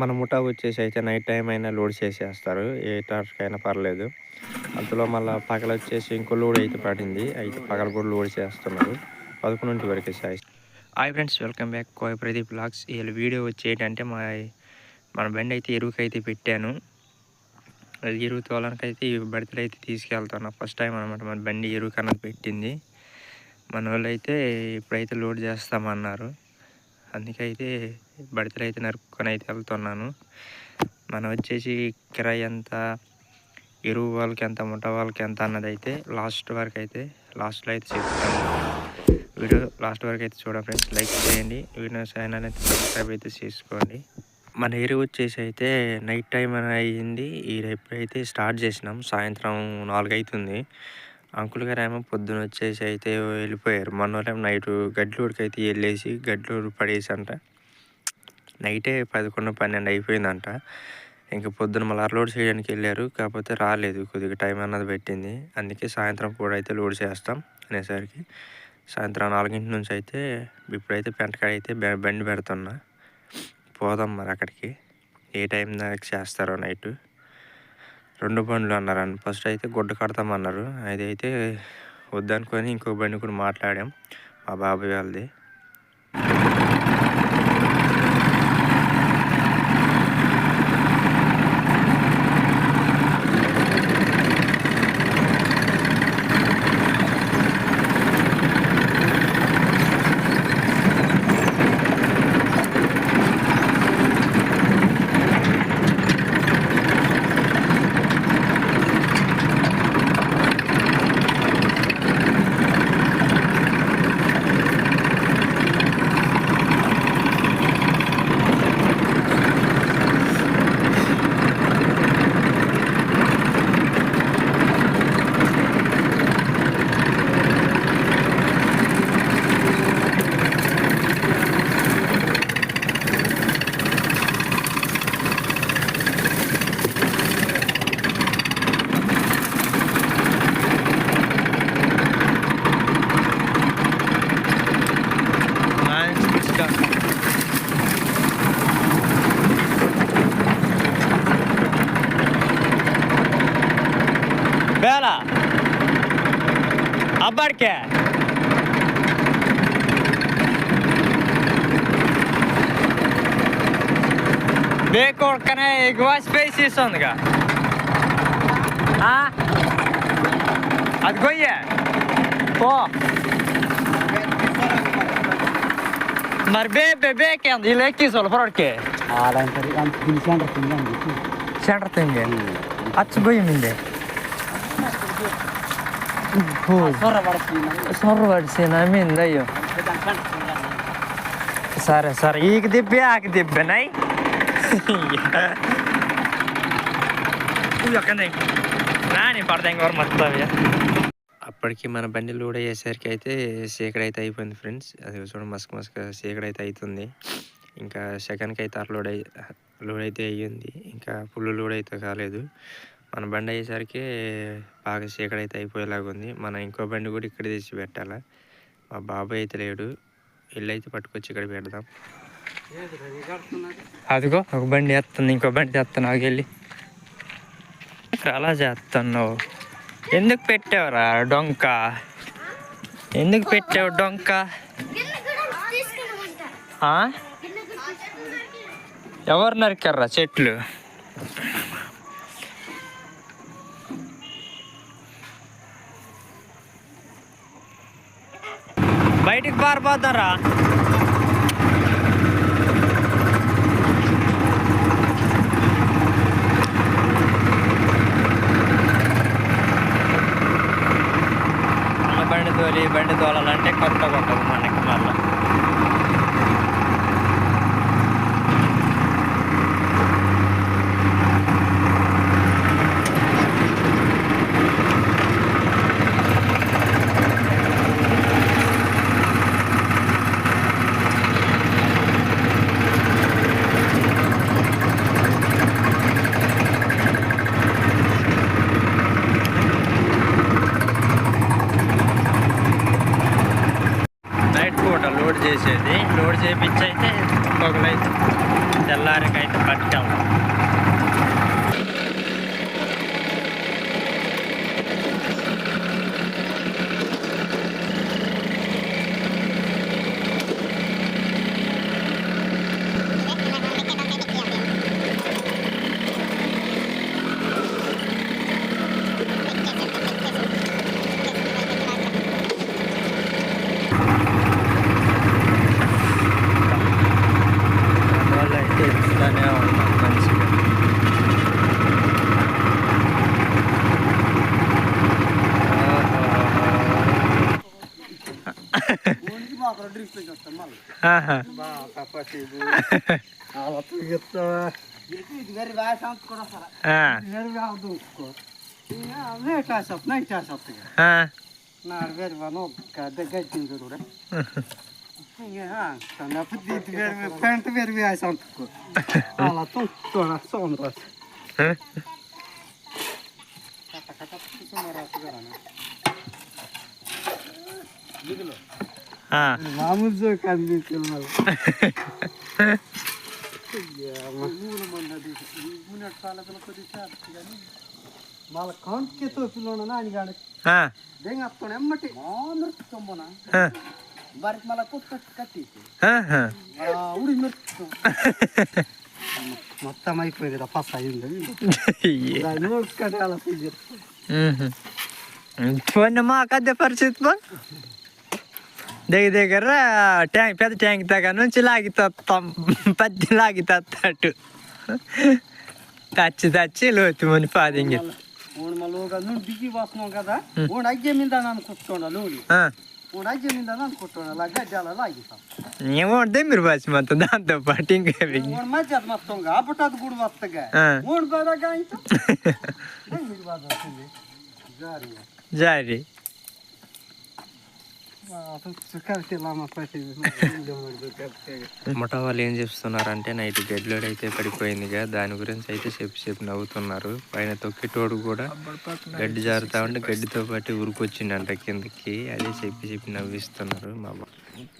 మన ముఠా వచ్చేసి అయితే నైట్ టైం అయినా లోడ్ చేసేస్తారు. ఏ టార్చ్కైనా అయినా పర్లేదు. అందులో మళ్ళీ పగల వచ్చేసి ఇంకో లోడ్ అయితే పడింది. అయితే పగల కూడా లోడ్ చేస్తున్నారు. పదకొండింటి వరకు Sai. Hi friends welcome back Koya Pradeep blogs వీళ్ళ వీడియో వచ్చి ఏంటంటే మా మన బండి అయితే ఎరువుకి అయితే పెట్టాను. అది ఎరువు తోలడానికి అయితే ఈ బడితలు అయితే తీసుకెళ్తాను ఫస్ట్ టైం అనమాట మన బండి ఎరువు కన్నది పెట్టింది. మన వాళ్ళు అయితే ఇప్పుడైతే లోడ్ చేస్తామన్నారు. అందుకైతే బడితలు అయితే నరుక్కొని అయితే వెళ్తున్నాను. మనం వచ్చేసి కిరాయి ఎంత ఎరువు వాళ్ళకి ఎంత ముఠ వాళ్ళకి ఎంత అన్నది అయితే లాస్ట్ వరకు అయితే లాస్ట్లో అయితే చెప్తాను. వీడియో లాస్ట్ వరకు అయితే చూడండి ఫ్రెండ్స్. లైక్ చేయండి. వీడియో ఛానల్ అయితే సబ్స్క్రైబ్ అయితే చేసుకోండి. మన ఎరువు వచ్చేసి అయితే నైట్ టైం అని ఈ ఈ అయితే స్టార్ట్ చేసినాం. సాయంత్రం నాలుగు అవుతుంది అంకుల్ గారు ఏమో పొద్దున వచ్చేసి అయితే వెళ్ళిపోయారు. మన నైట్ గడ్లూరుకి అయితే వెళ్ళేసి గడ్లూరు పడేసి అంట నైటే పదకొండు పన్నెండు అయిపోయిందంట. ఇంకా పొద్దున మళ్ళీ లోడ్ చేయడానికి వెళ్ళారు. కాకపోతే రాలేదు. కొద్దిగా టైం అన్నది పెట్టింది. అందుకే సాయంత్రం కూడా అయితే లోడ్ చేస్తాం అనేసరికి సాయంత్రం నాలుగింటి నుంచి అయితే ఇప్పుడైతే పెంటకాడ అయితే బండి పెడుతున్నా. పోదాం మరి అక్కడికి. ఏ టైం దాకా చేస్తారో నైట్. రెండు బండ్లు అన్నారని ఫస్ట్ అయితే గుడ్డ కడతామన్నారు. అది అయితే వద్దనుకొని ఇంకో బండి కూడా మాట్లాడాం. మా బాబాయ్ వాళ్ళది. वाला अब बढ़ क्या देखो कने एक बार स्पेस ही का हाँ अब कोई है तो मर बे बे बे क्या नहीं सोल फोर के आ तेरी आँख दिल से आँख दिल से आँख दिल से సొర్ర అయ్యో సరే సరే ఈకి తిప్పి ఆకి పడతా ఇంకొకరు మొత్తం అప్పటికి మన బండి లోడ్ అయ్యేసరికి అయితే అయితే అయిపోయింది ఫ్రెండ్స్ అది చూడండి మస్క్ మస్క్ అయితే అవుతుంది ఇంకా సెకండ్కి అయితే అర లోడ్ అయి లోడ్ అయితే అయ్యింది ఇంకా ఫుల్ లోడ్ అయితే కాలేదు మన బండి అయ్యేసరికి బాగా చీకటి అయితే అయిపోయేలాగా ఉంది మన ఇంకో బండి కూడా ఇక్కడ తెచ్చి పెట్టాలా మా బాబాయ్ అయితే లేడు. ఇల్లు అయితే పట్టుకొచ్చి ఇక్కడ పెడదాం. అదిగో ఒక బండి వేస్తుంది ఇంకో బండి తెస్తాను నాకు వెళ్ళి. అలా చేస్తున్నావు. ఎందుకు పెట్టావురా డొంక? ఎందుకు పెట్టావు డొంక? ఆ? ఎవరు నరికారా చెట్లు? బయటికి పారిపోతారా బండి తోలి బండి తోలాలంటే కొత్త ఉంటుంది మనకి మళ్ళీ. చేసేది. లోడ్ చేపించి అయితే ఇంకొకరు అయితే తెల్లారికైతే వస్తాం మళ్ళీ ఆహా. బాగా తప్పసేపు ఇది వేరే వ్యాసం కూడా వస్తారా ఆ, వేరే నైట్. మామూలు జోక్ అందించాలి మళ్ళీ కౌంట్కే తోపిలోన నానిగాడు ఆ, దేంగ అత్తోడు ఎమ్మటి తొంబన ఆ. బరికి మళ్ళీ కుక్క కట్టి. ఉడి మిరుస్తాం మొత్తం అయిపోయింది కదా ఫస్ట్ అయింది ఏ. దాన్ని కట్టే అలా పూజ మ్మ్. పోయిన మాకు అదే పరిస్థితి దగ్గర దగ్గర ట్యాంక్ పెద్ద ట్యాంక్ దగ్గర నుంచి లాగి తత్తాం పత్తి లాగి తత్తట్టు. తచ్చి తచ్చి లోతు ముని పాదింగి దిగి వస్తున్నాం కదా ఓడి అజ్జె మీద అనుకుంటున్నా లోని ఏమోంటే మీరు బస్ మొత్తం దాంతో పాటు ఇంకా ఓడి మధ్య మొత్తం కాబట్టి అది కూడా వస్తగా ఆ. ఓడి బాగా అయితే బాధ వస్తుంది జారి జారి వాళ్ళు ఏం చెప్తున్నారంటే నైట్ డెడ్ లోడ్ అయితే పడిపోయిందిగా దాని గురించి అయితే చెప్పి చెప్పి నవ్వుతున్నారు. పైన తొక్కేటోడు కూడా గడ్డి జారుతా ఉంటే గడ్డితో పాటు ఉరికొచ్చిండంట కిందకి. అదే చెప్పి చెప్పి నవ్విస్తున్నారు మా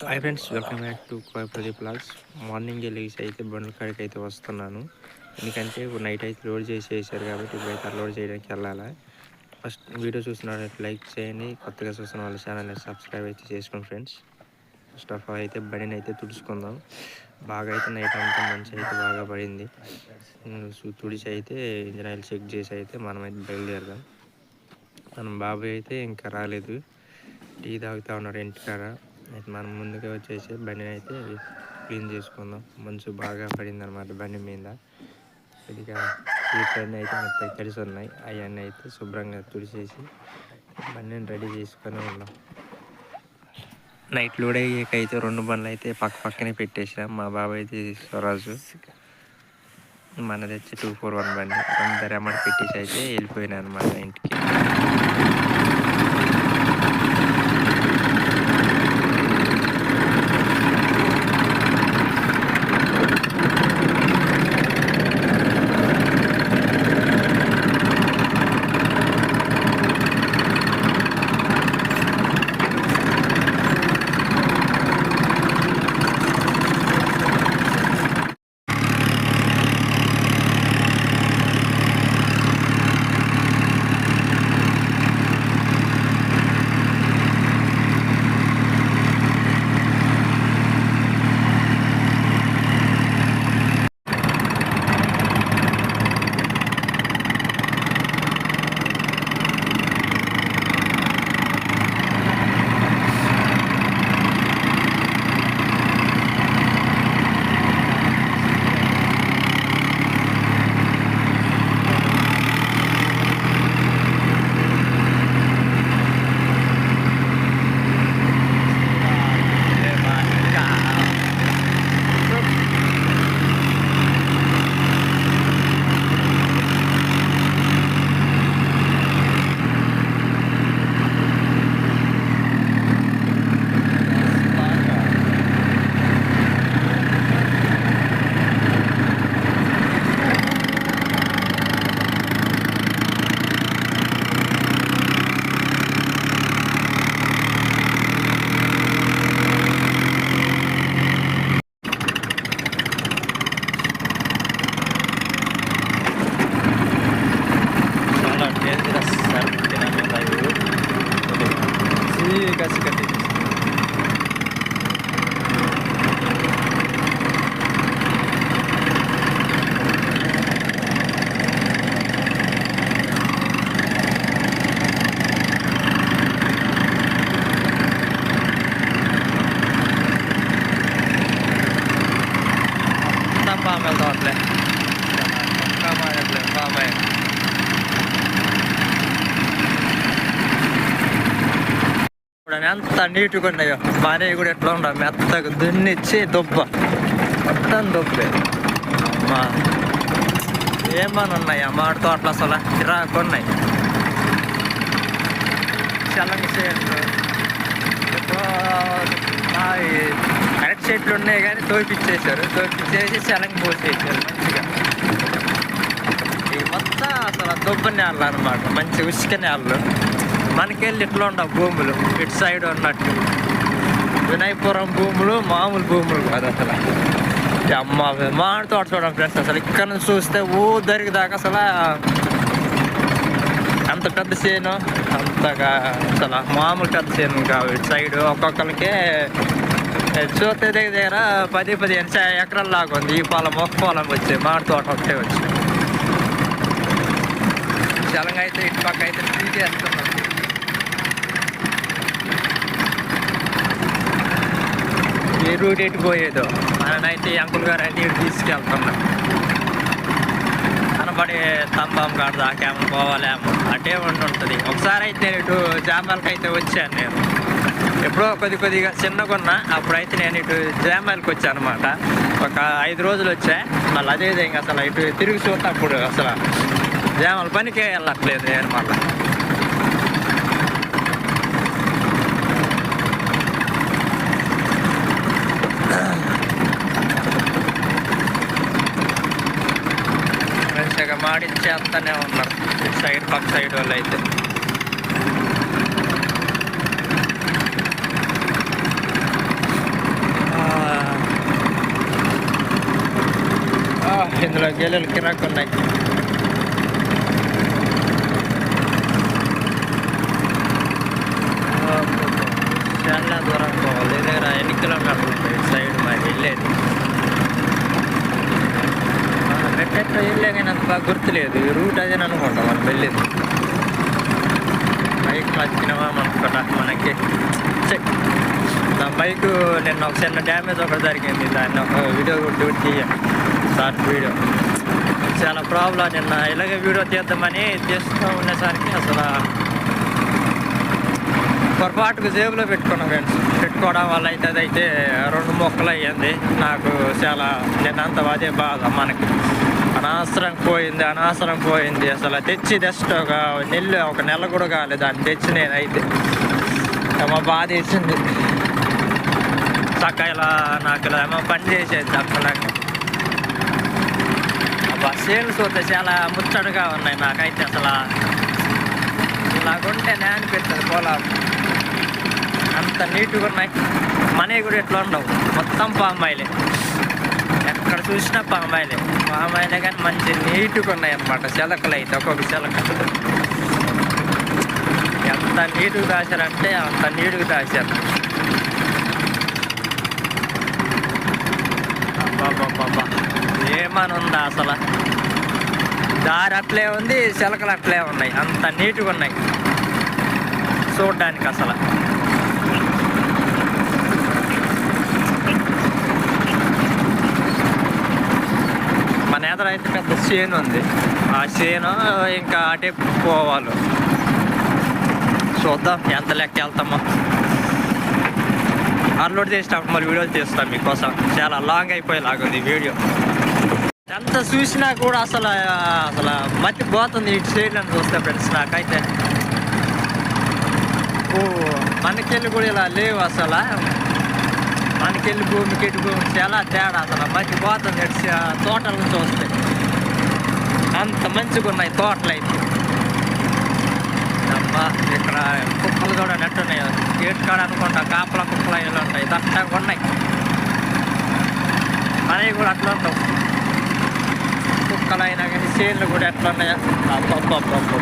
hi friends welcome back to Koya Pradeep blogs morning లేచి అయితే బండ్ల కాడికి అయితే వస్తున్నాను. ఎందుకంటే ఇప్పుడు నైట్ అయితే లోడ్ చేసి చేశారు కాబట్టి బయట లోడ్ చేయడానికి వెళ్ళాలి. ఫస్ట్ వీడియో చూసినట్టు లైక్ చేయండి. కొత్తగా చూస్తున్న వాళ్ళ ఛానల్ని సబ్స్క్రైబ్ అయితే చేసుకోండి ఫ్రెండ్స్. ఫస్ట్ ఆఫ్ ఆల్ అయితే బండిని అయితే తుడుచుకుందాం. బాగా అయితే నైట్ అంతా మంచి అయితే బాగా పడింది. తుడిచి అయితే ఇంజన్ ఆయిల్ చెక్ చేసి అయితే మనం అయితే బయలుదేరదాం. మనం బాబాయ్ అయితే ఇంకా రాలేదు. టీ తాగుతా ఉన్నారు ఇంటికాడ అయితే మనం ముందుగా వచ్చేసి బండిని అయితే క్లీన్ చేసుకుందాం. మంచు బాగా పడింది అనమాట బండి మీద. ఇదిగా సీట్లన్నీ అయితే మొత్తం కలిసి ఉన్నాయి అవన్నీ అయితే శుభ్రంగా తుడిచేసి బండిని రెడీ చేసుకొని ఉన్నాం. నైట్ లోడ్ అయ్యాక అయితే రెండు బండ్లు అయితే పక్క పక్కనే పెట్టేసాం మా బాబాయ్ అయితే స్వరాజు మనది వచ్చి టూ ఫోర్ వన్ బండి. అందరు అమౌంట్ పెట్టేసి అయితే వెళ్ళిపోయినా అనమాట ఇంటికి. నీట్గా ఉన్నాయో. మానే కూడా ఎట్లా ఉండవు మెత్తగా దున్నిచ్చి దుబ్బ. మొత్తం దుబ్బే. అమ్మా. ఏమని ఉన్నాయా? మాడి తోటలు అసలు చిరాకు ఉన్నాయి. చల్లని చెట్లు కరెక్ట్ చెట్లు ఉన్నాయి కానీ తోపిచ్చేసారు తోపిచ్చేసి చలంగి పోసేసారు మంచిగా. మొత్తం అసలు దుబ్బ నేలలు అనమాట మంచి ఉసుక నేలలు. మనకెళ్ళి ఇట్లా ఉండవు భూములు. ఇటు సైడ్ ఉన్నట్టు. వినయపురం భూములు మామూలు భూములు కాదు అసలు. అమ్మ మామిడి తోట చూడడం ఫ్రెండ్స్ అసలు ఇక్కడ నుంచి చూస్తే ఊ దరికి దాకా అసలు అంత పెద్ద చేను అంతగా అసలు మామూలు పెద్ద చేను కావు ఇటు సైడ్. ఒక్కొక్కరికి చూస్తే దగ్గర దగ్గర పది పదిహేను ఎకరాల లాగా ఉంది. ఈ పొలం ఒక పొలం వచ్చి మామిడి తోట ఒకటే వచ్చి. చలంగా అయితే ఇటు పక్క అయితే తీసేస్తున్నాం. ఏ రూట్ ఎటు పోయేదో. మననైతే అంకుల్ గారు అయితే ఇటు తీసుకెళ్తున్నాం. కనబడే స్తంభం కాడ దాకేమో పోవాలేమో అటే ఉంటుంటుంది ఒకసారి అయితే నేను ఇటు జామాలకి అయితే వచ్చాను నేను. ఎప్పుడో కొద్ది కొద్దిగా చిన్నగా అప్పుడైతే నేను ఇటు జామాలకి వచ్చాను అనమాట ఒక ఐదు రోజులు వచ్చా. మళ్ళీ అదే అసలు ఇటు తిరిగి చూస్తే అప్పుడు అసలు జామాల పనికే వెళ్ళట్లేదు నేను మళ్ళీ. మంచిగా మాడిచ్చేస్తూనే ఉన్నారు ఇటు సైడ్ పక్క సైడ్ వాళ్ళు అయితే ఆ, ఇందులో గెలలు కిరాకు ఉన్నాయి ఆ, చాలా దూరం పోవాలి దగ్గర ఎన్ని కిలోమీటర్లు ఉంటాయి ఇటు సైడ్ మరి వెళ్ళేది ఎట్లా వెళ్ళే నాకు అంత బాగా గుర్తులేదు. రూట్ అదే అనుకుంటా మనం వెళ్ళేది. బైక్ వచ్చినామా మనకు మనకి. చెక్ నా బైక్ నిన్న ఒక చిన్న డ్యామేజ్ ఒకటి జరిగింది. దాన్ని ఒక వీడియో షూట్ తీయండి షార్ట్ వీడియో. చాలా ప్రాబ్లం నిన్న. ఇలాగే వీడియో తీద్దామని తీస్తూ ఉండేసరికి అసలు పొరపాటుకు జేబులో పెట్టుకున్నాం ఫ్రెండ్స్. పెట్టుకోవడం వల్ల అయితే అదైతే రెండు మొక్కలు అయ్యింది. నాకు చాలా నిన్నంత అదే బాధ మనకి. అనవసరం పోయింది అనవసరం పోయింది. అసలు తెచ్చి జస్ట్ ఒక నెల్లు ఒక నెల కూడా కాలేదు. దాన్ని తెచ్చి నేనైతే ఏమో బాధ వేసింది. చక్కగా ఇలా నాకు ఇలా ఏమో పని చేసేది తప్పలేక అబ్బా సేల్స్ చూస్తే చాలా ముచ్చటగా ఉన్నాయి నాకైతే అసలు. ఇలాగుంటే నేను అనిపిస్తుంది పొలాలు. అంత నీట్గా ఉన్నాయి. మనీ కూడా ఎట్లా ఉండవు. మొత్తం పామాయిలే చూసినా పామాయిలే. పామాయిలే కానీ మంచి నీట్గా ఉన్నాయి అన్నమాట చిలకలు అయితే ఒక్కొక్క చిలక ఎంత నీటుగా దాచారంటే అంత నీటుగా దాచారు. అబ్బాబ్బాబ్బా ఏమని ఉందా అసలు? దారి అట్లే ఉంది చిలకలు అట్లే ఉన్నాయి. అంత నీట్గా ఉన్నాయి. చూడడానికి అసలు. ఎదురు అయితే పెద్ద చేను ఉంది. ఆ చేను ఇంకా అటే పోవాలి. చూద్దాం ఎంత లెక్క వెళ్తామో. అన్లోడ్ చేసినప్పుడు మరి వీడియో తీస్తాం మీకోసం. చాలా లాంగ్ అయిపోయేలాగుంది వీడియో. ఎంత చూసినా కూడా అసలు అసలు మతి పోతుంది ఇటు సైడ్ అని చూస్తే ఫ్రెండ్స్ నాకైతే. ఓ మనకెళ్ళి కూడా ఇలా లేవు అసలు. మనకెళ్ళి భూమికి ఇటు భూమి చాలా తేడా అసలు మంచి పోతుంది నడిచి సై- తోటలను చూస్తే అంత మంచిగా ఉన్నాయి తోటలు అయితే. అమ్మా ఇక్కడ కుక్కలు కూడా నెట్టున్నాయి గేట్ కాడ అనుకుంటా కాపల కుక్కలు అవి ఉంటాయి దట్టంగా ఉన్నాయి. మనవి కూడా అట్లా ఉంటాం కుక్కలు అయినా కానీ సేన్లు కూడా ఎట్లా ఉన్నాయా. అబ్బబ్బబ్బబ్బ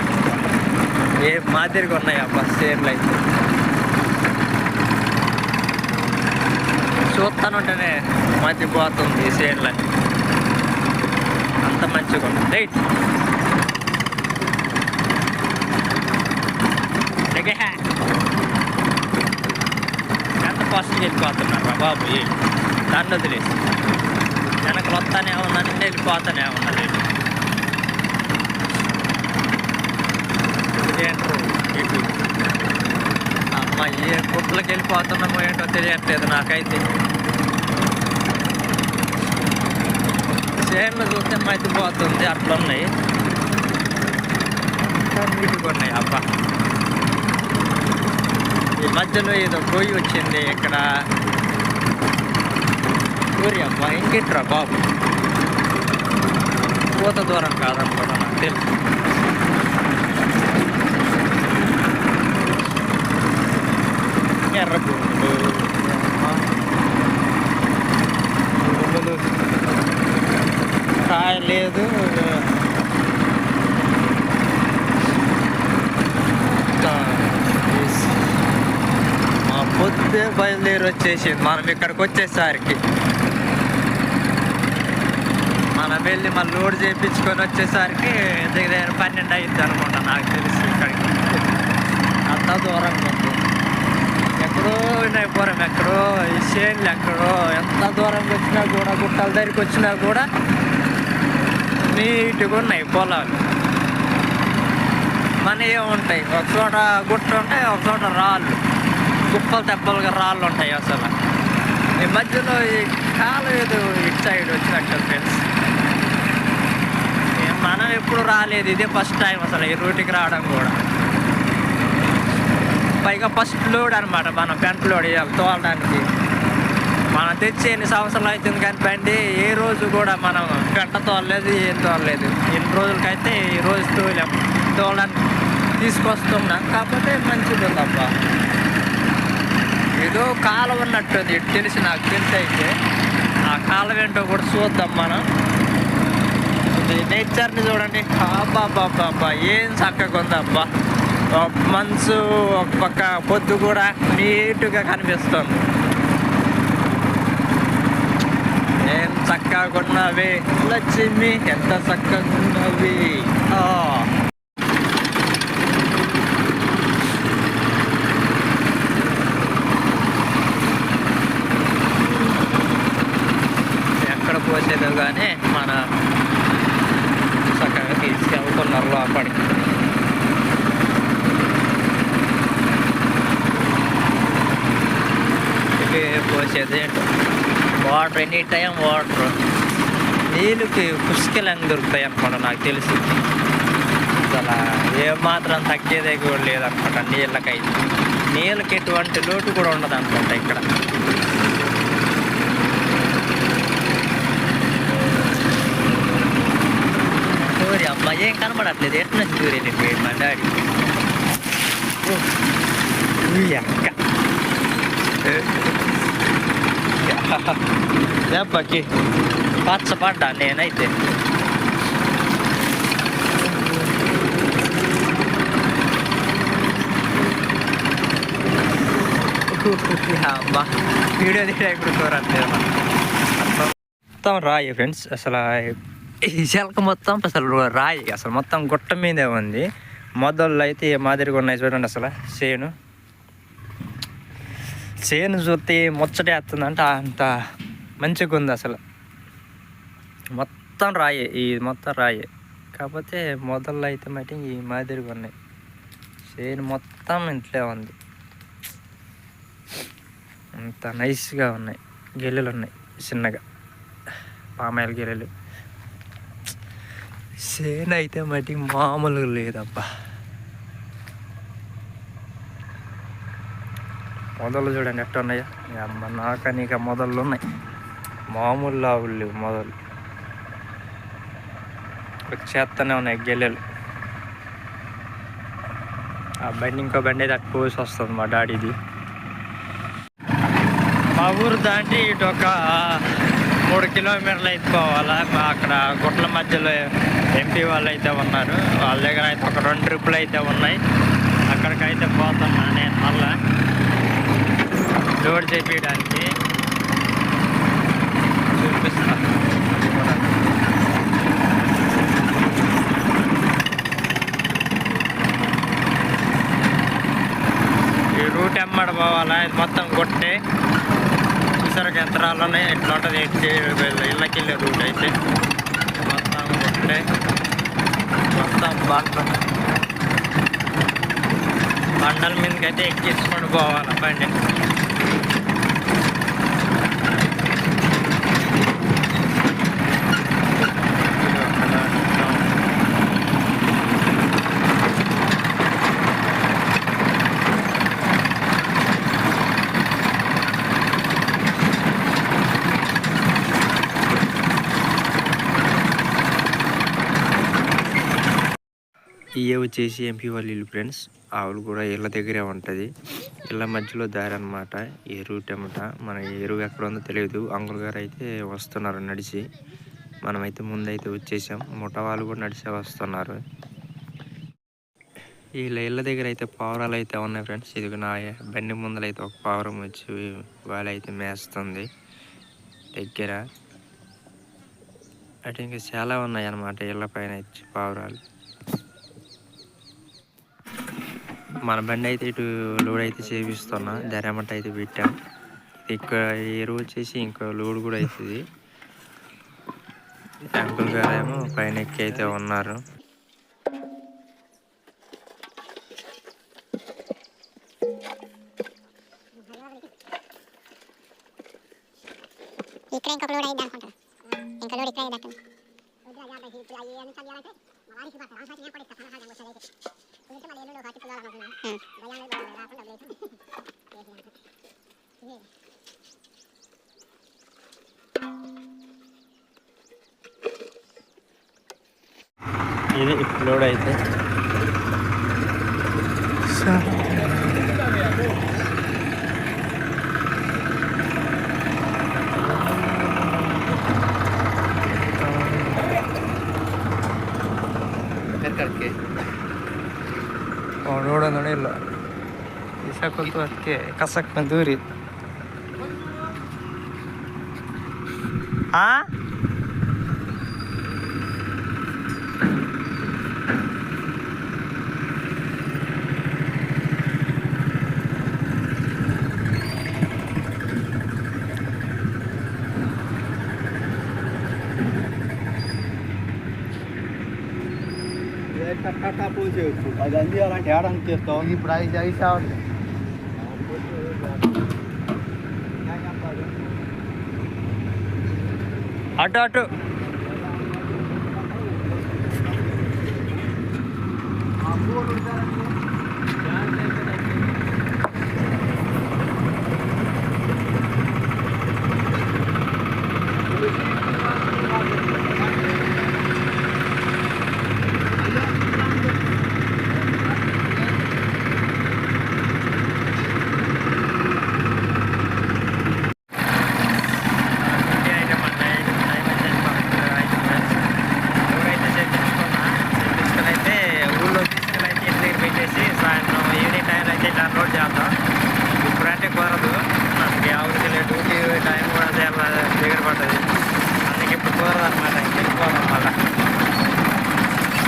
ఏ మాదిరిగా ఉన్నాయి అబ్బా సేన్లు అయితే. చూస్తానుంటేనే మతిపోతుంది ఈ సేన్లని అంత మంచిగా ఉంది. రైట్ ఎంత ఫాస్ట్గా వెళ్ళిపోతున్నారు రా బాబు ఏ? దాన్ని వదిలేసి. వెనకలు వస్తానే ఉన్నాను వెళ్ళిపోతానే ఉన్నది ఇదేంటో ఏ గుట్లకి వెళ్ళిపోతున్నామో ఏంటో తెలియట్లేదు నాకైతే. చేనులు చూస్తే మతిపోతుంది అట్లా ఉన్నాయి ఉన్నాయి అబ్బా. ఈ మధ్యలో ఏదో గొయ్యి వచ్చింది ఇక్కడ. ఊరి అబ్బా ఇంకెట్రా బాబు. పూత దూరం కాదనుకోవడం నాకు తెలుసు. ఎర్ర భూములు కాయ లేదు ఇంకా మా పొద్దే బయలుదేరి వచ్చేసింది మనం ఇక్కడికి వచ్చేసరికి మనం వెళ్ళి మన లోడ్ చేయించుకొని వచ్చేసరికి దగ్గర దగ్గర పన్నెండు అయింది అనుకుంటా నాకు తెలిసి ఇక్కడికి అంత దూరంగా ఉంది ఎక్కడో వినాయపురం ఎక్కడో ఈ ఎక్కడో ఎంత దూరంకి వచ్చినా కూడా గుట్టల దగ్గరికి వచ్చినా కూడా నీట్గా ఉన్నాయి పొలాలు. మన ఏముంటాయి ఒక చోట గుట్ట ఉంటాయి ఒక చోట రాళ్ళు. కుప్పలు తెప్పలుగా రాళ్ళు ఉంటాయి అసలు. ఈ మధ్యలో ఈ కాలం ఏదో ఇటు సైడ్ వచ్చినట్టు ఫ్రెండ్స్. మనం ఎప్పుడు రాలేదు ఇదే ఫస్ట్ టైం అసలు ఈ రూట్కి రావడం కూడా. పైగా ఫస్ట్ లోడ్ అనమాట మనం పెంట లోడ్ తోలడానికి. మనం తెచ్చి ఎన్ని సంవత్సరాలు అవుతుంది కానీ బండి ఏ రోజు కూడా మనం పెంట తోలలేదు ఏం తోలలేదు. ఎన్ని రోజులకైతే ఈ రోజు తోలాం తోలడానికి తీసుకొస్తున్నాం కాకపోతే మంచిది ఉందబ్బా. ఏదో కాలం ఉన్నట్టుంది ఇటు తెలిసి నాకు తెలిసి అయితే. ఆ కాలం ఏంటో కూడా చూద్దాం మనం. నేచర్ని చూడండి అబ్బా అబ్బా అబ్బా ఏం చక్కగా ఉందబ్బా. మంచు ఒక పక్క పొద్దు కూడా నీట్గా కనిపిస్తుంది. ఏం చక్కగా ఉన్నవి లక్ష్మి ఎంత చక్కగా ఉన్నవి ఎక్కడ పోసేదో కానీ మన చక్కగా తీసుకెళ్తున్నారు లోపలికి ఇవి వాటర్ ఎనీ టైం వాటర్. నీళ్ళకి పుష్కలంగా దొరుకుతాయి అనుకోండి నాకు తెలిసి. అసలు ఏమాత్రం తగ్గేదే కూడా లేదనమాట నీళ్ళకైతే. నీళ్ళకి ఎటువంటి లోటు కూడా ఉండదు అనుకుంటా ఇక్కడ. సూర్య అబ్బా ఏం కనబడట్లేదు? ఎట్లా నుంచి దూరం మా డాడీ? అక్క. దెబ్బకి పచ్చపడ్డా నేనైతే అబ్బా వీడియో తీయడం మొత్తం రాయి ఫ్రెండ్స్ అసలు ఈ శెలక మొత్తం అసలు రాయి అసలు మొత్తం గుట్ట మీదే ఉంది మొదళ్ళు అయితే ఏ మాదిరిగా ఉన్నాయి చూడండి అసలు చేను చేను చూస్తే ముచ్చటేస్తుంది అంటే అంత మంచిగా ఉంది అసలు. మొత్తం రాయే ఈ మొత్తం రాయే. కాకపోతే మొదళ్ళు అయితే మటు ఈ మాదిరిగా ఉన్నాయి. చేను మొత్తం ఇంట్లో ఉంది. అంత నైస్గా ఉన్నాయి. గెల్లెలు ఉన్నాయి చిన్నగా. పామాయిల గెల్లెలు చేను అయితే మట్టి మామూలుగా లేదబ్బా. మొదలు చూడండి ఎట్ట ఉన్నాయా అమ్మ నాక నీక మొదళ్ళు ఉన్నాయి. మామూలు లావులు మొదలు. చేస్తూనే ఉన్నాయి గెల్లెలు ఆ బండి ఇంకో బండి అయితే అటు పోసి వస్తుంది మా డాడీది. మా ఊరు దాటి ఇటు ఒక మూడు కిలోమీటర్లు అయితే పోవాలా. మా అక్కడ గుట్ల మధ్యలో ఎంపీ వాళ్ళు అయితే ఉన్నారు. వాళ్ళ దగ్గర అయితే ఒక రెండు ట్రిప్పులు అయితే ఉన్నాయి. అక్కడికైతే పోతున్నా నేను మళ్ళా. లోడ్ చేపించడానికి చూపిస్తా ఈ రూట్ ఎమ్మడ పోవాలా? ఇది మొత్తం కొట్టే చూసారు యంత్రాల్లోనే ఎట్లా ఉంటుంది ఎట్టి ఇళ్ళకి వెళ్ళే రూట్ అయితే. మొత్తం కొట్టే మొత్తం బాగుంటుంది బండల మీదకి అయితే ఎక్కించుకొని పోవాలి బండి. ఇవే వచ్చేసి ఎంపీ వాళ్ళ ఇల్లు ఫ్రెండ్స్ ఆవులు కూడా ఇళ్ళ దగ్గరే ఉంటుంది. ఇళ్ళ మధ్యలో దారి అనమాట ఎరువు టెమట మన ఎరువు ఎక్కడ ఉందో తెలియదు అంకుల్ గారు అయితే వస్తున్నారు నడిచి. మనమైతే ముందైతే వచ్చేసాం. ముఠ వాళ్ళు కూడా నడిచే వస్తున్నారు. వీళ్ళ ఇళ్ళ దగ్గర అయితే పావురాలు అయితే ఉన్నాయి ఫ్రెండ్స్. ఇది నా బండి ముందర అయితే ఒక పావురం వచ్చి వాళ్ళైతే మేస్తుంది. దగ్గర. అటు ఇంకా చాలా ఉన్నాయి అన్నమాట ఇళ్ళ పైన వచ్చి పావురాలు. మన బండి అయితే ఇటు లోడ్ అయితే చేపిస్తున్నా. ధరమట అయితే పెట్టాం. ఇక్కడ ఎరువు వచ్చేసి ఇంకా లోడ్ కూడా అవుతుంది. అంకుల్ గారేమో పైన ఎక్కి అయితే ఉన్నారు. ఇది లోడ్ అయితే ನೋಡೋ ನೋಡಿಲ್ಲ ಇಸಾಕೊತ್ತು ಅದಕ್ಕೆ ಕಸಕ್ ದೂರಿ ఆ? కట్టా పోసేయచ్చు అది అందియాలంటే ఏడానికి చేస్తావు ఇప్పుడు ఐదు ఐదు అవుతుంది అటు అటు అయితే మన టైం టైం అయితే అయిపోయింది ఫ్రెండ్స్. ఎవరైతే చేయించుకున్నా చేయించుకుని అయితే ఊళ్ళో తీసుకుని అయితే ఇంటి దగ్గర పెట్టేసి సాయంత్రం ఈవినింగ్ టైం అయితే డౌన్లోడ్ చేద్దాం ఇప్పుడంటే కుదరదు మనకి ఆవులకి వెళ్ళే డ్యూటీ టైం కూడా చాలా దగ్గర పడ్డది అందుకే ఇప్పుడు కుదరదు అనమాట ఇంకెళ్ళిపోదాం మళ్ళీ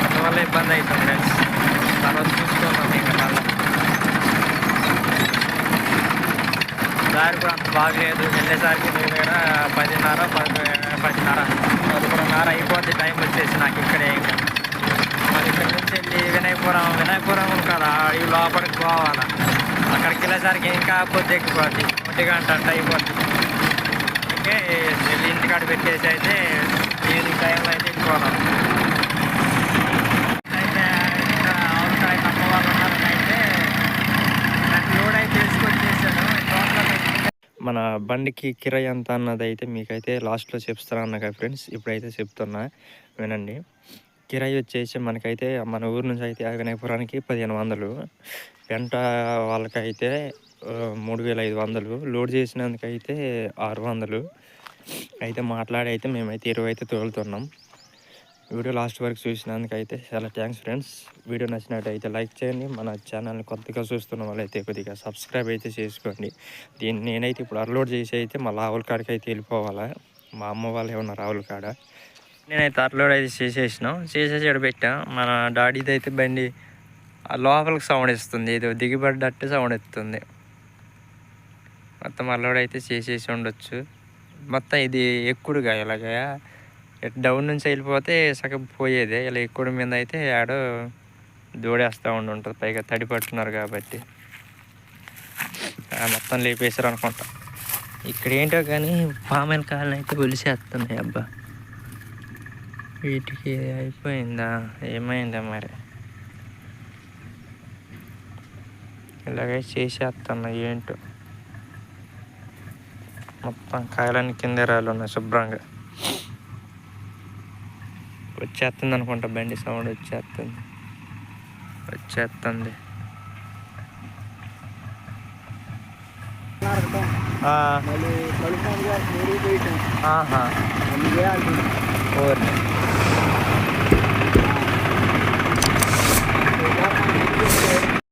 అందువల్ల ఇబ్బంది అవుతుంది ఫ్రెండ్స్ తర్వాత చూసుకుందాం ఇంకా మళ్ళీ దారి కూడా అంత బాగలేదు. వెళ్ళేసరికి మీ దగ్గర పదిన్నర పది పదిన్నర పదకొండున్నర అయిపోద్ది టైం వచ్చేసి నాకు ఇక్కడే. ఇంకా మరి ఇక్కడ నుంచి వెళ్ళి వినయపురం వినయపురం కదా ఈ లోపలికి పోవాలా. అక్కడికి వెళ్ళేసరికి ఇంకా పొద్దు ఎక్కిపోద్ది ఒంటి గంట అంట అయిపోద్ది. అందుకే వెళ్ళి ఇంటికాడ పెట్టేసి అయితే ఈవినింగ్ టైంలో అయితే ఎక్కువ అయితే ఇక్కడ ఆవుకాయ తమ్మ వాళ్ళు ఉన్నారని అయితే నాకు లోడ్ అయితే తీసుకొచ్చేసాను టోటల్ మన బండికి కిరాయి ఎంత అన్నది అయితే మీకైతే లాస్ట్లో చెప్తాను అన్న ఫ్రెండ్స్. ఇప్పుడైతే చెప్తున్నా. వినండి. కిరాయి వచ్చేసి మనకైతే మన ఊరు నుంచి అయితే ఆగనేపురానికి పదిహేను వందలు. వెంట వాళ్ళకైతే మూడు వేల ఐదు వందలు. లోడ్ చేసినందుకైతే ఆరు వందలు. అయితే మాట్లాడి అయితే మేమైతే ఇరవై అయితే తోలుతున్నాం. వీడియో లాస్ట్ వరకు చూసినందుకైతే చాలా థ్యాంక్స్ ఫ్రెండ్స్. వీడియో నచ్చినట్టయితే లైక్ చేయండి. మన ఛానల్ని కొత్తగా చూస్తున్న వాళ్ళైతే కొద్దిగా సబ్స్క్రైబ్ అయితే చేసుకోండి. దీన్ని నేనైతే ఇప్పుడు అప్లోడ్ చేసి అయితే మళ్ళీ ఆవుల కాడికి అయితే వెళ్ళిపోవాలా? మా అమ్మ వాళ్ళు ఏమన్నా ఆవుల కాడ? నేనైతే అప్లోడ్ అయితే చేసేసినాం. చేసేసి ఇక్కడ పెట్టాం. మన డాడీది అయితే బండి ఆ లోపలికి సౌండ్ ఇస్తుంది. ఏదో దిగిపడ్డట్టు సౌండ్ ఇస్తుంది. మొత్తం అప్లోడ్ అయితే చేసేసి ఉండొచ్చు. మొత్తం ఇది ఎక్కుడుగా? ఎలాగా? ఇటు డౌన్ నుంచి వెళ్ళిపోతే సగం పోయేదే. ఇలా ఎక్కుడు మీద అయితే ఆడో దూడేస్తూ ఉండి ఉంటుంది పైగా తడి పట్టున్నారు కాబట్టి. ఆ, మొత్తం లేపేశారు అనుకుంటా. ఇక్కడ ఏంటో కానీ పామెల కాళ్ళని అయితే ఒలిసేస్తున్నాయి అబ్బా. వీటికి అయిపోయిందా? ఏమైందా మరి? ఇలాగే చేసేస్తున్నా ఏంటో. మొత్తం కాయలన్నీ కింద రాళ్ళు ఉన్నాయి శుభ్రంగా. వచ్చేస్తుంది అనుకుంటా బండి సౌండ్ వచ్చేస్తుంది. వచ్చేస్తుంది. ఆహా.